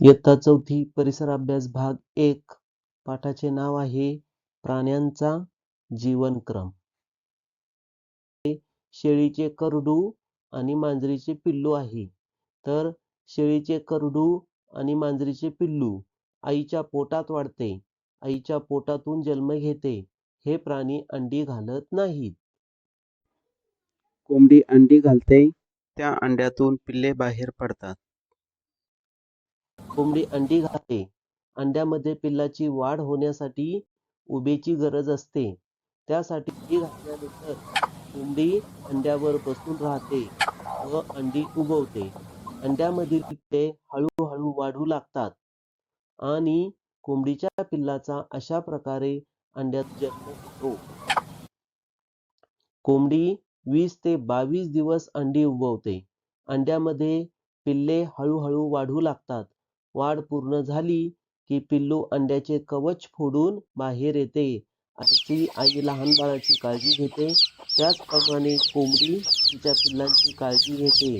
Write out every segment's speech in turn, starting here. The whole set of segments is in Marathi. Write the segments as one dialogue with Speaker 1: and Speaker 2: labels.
Speaker 1: इयत्ता चौथी परिसर अभ्यास भाग एक. पाठाचे नाव आहे प्राण्यांचा जीवनक्रम. शेळीचे करडू आणि मांजरीचे पिल्लू आहे. तर शेळीचे करडू आणि मांजरीचे पिल्लू आईच्या पोटात वाढते. आईच्या पोटातून जन्म घेते. हे प्राणी अंडी घालत नाहीत. कोंबडी अंडी घालते. त्या अंड्यातून पिल्ले बाहेर पडतात. कोंबडी अंडी घालते. अंड्यामध्ये पिल्लाची वाढ होण्यासाठी उभेची गरज असते. त्यासाठी ती घातल्यानंतर कोंबडी अंड्यावर बसून राहते व अंडी उगवते. अंड्यामधील पिल्ले हळूहळू वाढू लागतात आणि कोंबडीच्या पिल्लाचा अशा प्रकारे अंड्यात जन्म होतो. कोंबडी वीस ते बावीस दिवस अंडी उगवते. अंड्यामध्ये पिल्ले हळूहळू वाढू लागतात. वाढ पूर्ण झाली की पिल्लू अंड्याचे कवच फोडून बाहेर येते अशी आई लहान बाळाची काळजी घेते. त्याचप्रमाणे कोंबडी तिच्या पिल्लांची काळजी घेते.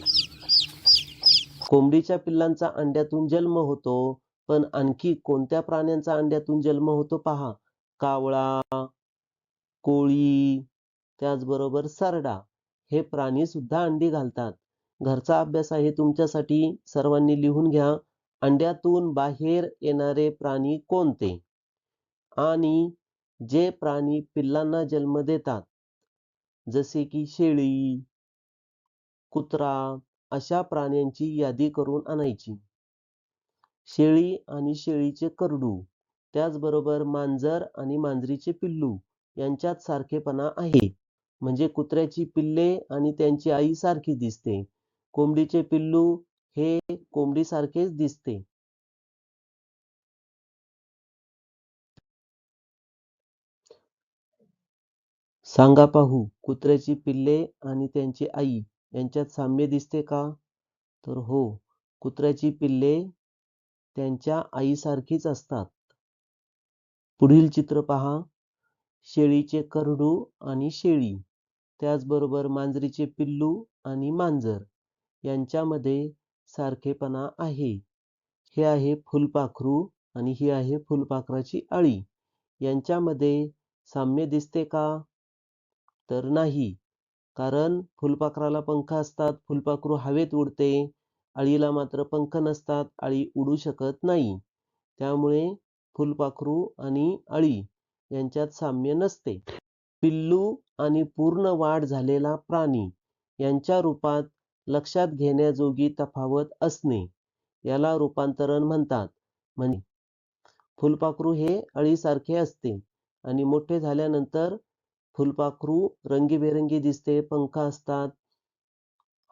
Speaker 1: कोंबडीच्या पिल्लांचा अंड्यातून जन्म होतो पण आणखी कोणत्या प्राण्यांचा अंड्यातून जन्म होतो पहा? कावळा कोळी त्याचबरोबर सरडा हे प्राणी सुद्धा अंडी घालतात. घरचा अभ्यास आहे तुमच्यासाठी. सर्वांनी लिहून घ्या. अंड्यातून बाहेर येणारे प्राणी कोणते? आणि जे प्राणी पिल्लांना जन्म देतात जसे की शेळी कुत्रा अशा प्राण्यांची यादी करून आणायची. शेळी आणि शेळीचे करडू त्याचबरोबर मांजर आणि मांजरीचे पिल्लू यांच्यात सारखेपणा आहे. म्हणजे कुत्र्याची पिल्ले आणि त्यांची आई सारखी दिसते. कोंबडीचे पिल्लू हे कोंबडीसारखेच दिसते. सांगा पाहू कुत्र्याची पिल्ले आणि त्यांची आई यांच्यात साम्य दिसते का? तर हो कुत्र्याची पिल्ले त्यांच्या आईसारखीच असतात. पुढील चित्र पहा. शेळीचे करडू आणि शेळी त्याचबरोबर मांजरीचे पिल्लू आणि मांजर यांच्यामध्ये सारखेपणा आहे. हे आहे फुलपाखरू आणि ही आहे फुलपाखराची अळी यांच्यामध्ये साम्य दिसते का? तर नाही. कारण फुलपाखराला पंख असतात फुलपाखरू हवेत उडते अळीला मात्र पंख नसतात अळी उडू शकत नाही. त्यामुळे फुलपाखरू आणि अळी यांच्यात साम्य नसते. पिल्लू आणि पूर्ण वाढ झालेला प्राणी यांच्या रूपात लक्षात घेण्याजोगी तफावत असणे. याला रूपांतरण म्हणतात. म्हणजे फुलपाखरू हे अळीसारखे असते आणि मोठे झाल्यानंतर फुलपाखरू रंगीबेरंगी दिसते पंख असतात.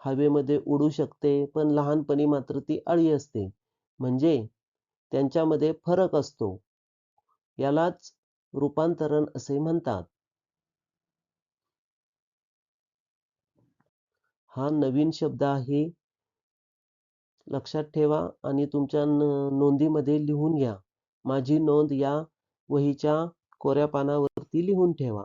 Speaker 1: हवेमध्ये उडू शकते पण लहानपणी मात्र ती अळी असते. म्हणजे त्यांच्यामध्ये फरक असतो. यालाच रूपांतरण असे म्हणतात. हा नवीन शब्द आहे. लक्षात ठेवा आणि तुमच्या नोंदीमध्ये लिहून घ्या. माझी नोंद या वहीच्या कोऱ्या पानावरती लिहून ठेवा.